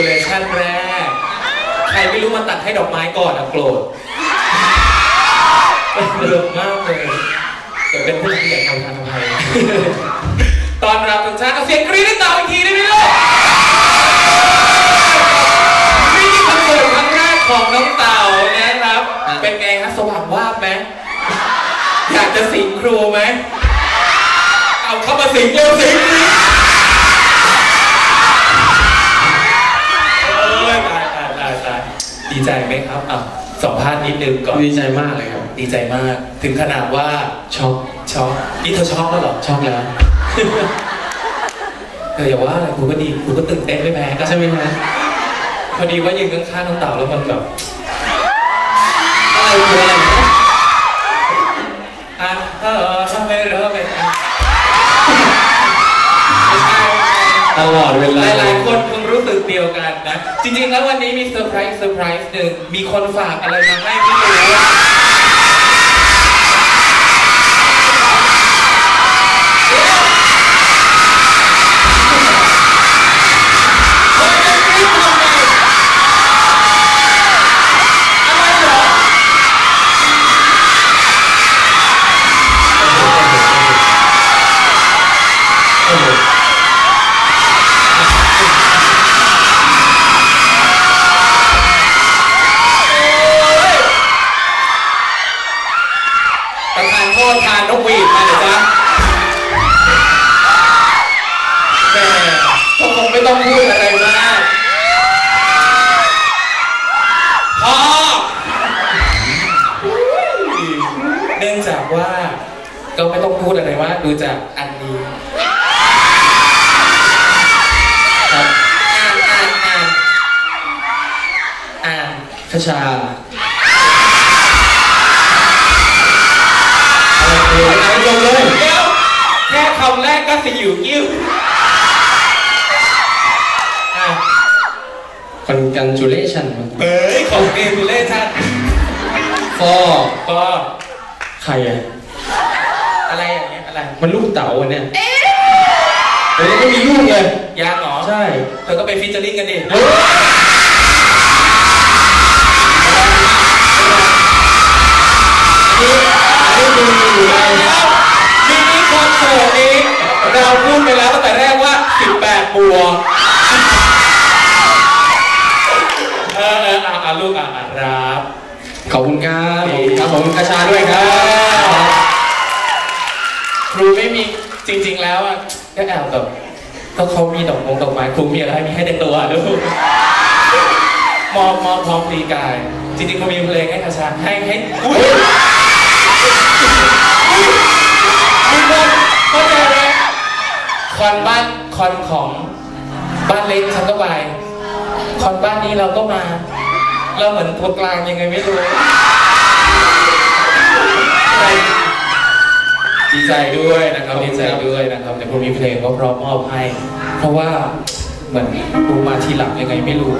congratulation แรก ใครไม่รู้มาตัดให้ดอกไม้ก่อนอะโกรธเลือกมากเลยแต่เป็นผู้ที่อยากทำทานอภัยตอนรับทุกท่านเอาเสียงกรี๊ดให้ต่ออีกทีได้ไหมลูกนี่คือคอนเสิร์ตครั้งแรกของน้องเต่านะครับ เป็นไงฮะสว่างวาบไหมอยากจะสิงครูไหม เอาเข้ามาสิงเร็วสิง ใจไหมครับอะสัมภาษณ์นิดนึงก่อนดีใจมากเลยครับ ดีใจมาก ถึงขนาดว่าช็อกช็อกนี่เธอช็อกแล้วเหรอช็อกแล้วเธออย่าว่าอะไรกูก็ดีกูก็ตื่นเต้นไม่แพ้กันใช่ไหมฮะพอดีว่ายืนข้างๆน้องเต่าแล้วมันแบบอะไรคืออะไรนะอะเออทำไมเริ่มเป็นอะไม่ใช่ตลอดเวหลาลายๆคนคง รู้สึกเดียวกันนะ จริงๆแล้ววันนี้มีเซอร์ไพรส์เซอร์ไพรส์หนึ่งมีคนฝากอะไรมาให้พี่ดู ประธานโทานนกหวีดมาเดี๋ยวจ้ะแม่ก็คงไม่ต้องพูดอะไรมากพอเนื่องจากว่า ก็ไม่ต้องพูดอะไรมากดูจากอันนี้ครับอ่านอ่านอ่านอ่านคชา โอ้ยอ่านจบเลยเดี๋ยวแค่คำแรกก็สิอยู่กิ้วอะ congratulation เอ้ยของเกมเล่ชั่น for ก็ใครอะอะไรอย่างเงี้ยอะไร มันลูกเต๋าอะเนี่ยแต่ยังไม่มีลูกเลยยากเหรอ ใช่ เธอก็ไปฟิชเจอริ่งกันดิ ไปแล้วตั้งแต่แรกว่า 18บัวเออเอออะอะลูกอะอะรับ ขอบคุณครับขอบคุณครับขอบคุณคชาด้วยครับ ครูไม่มีจริง ๆ แล้วอะก็แอบแบบก็เขามีดอกมงดอกไม้ครูมีอะไรมีให้ในตัวลูกมอบมอบพร้อมพลีกาย จริงๆครูมีเพลงให้คาชาให้ให้อุ้ย คอนบ้านคอนของบ้านเล็กฉันก็ไปคอนบ้านนี้เราก็มา เราเหมือนตัวกลางยังไงไม่รู้ดีใจด้วยนะครับดีใจด้วยนะครับแต่ผมมีเพลงก็พร้อมมอบให้ เพราะว่าเหมือนกูมาทีหลังยังไงไม่รู้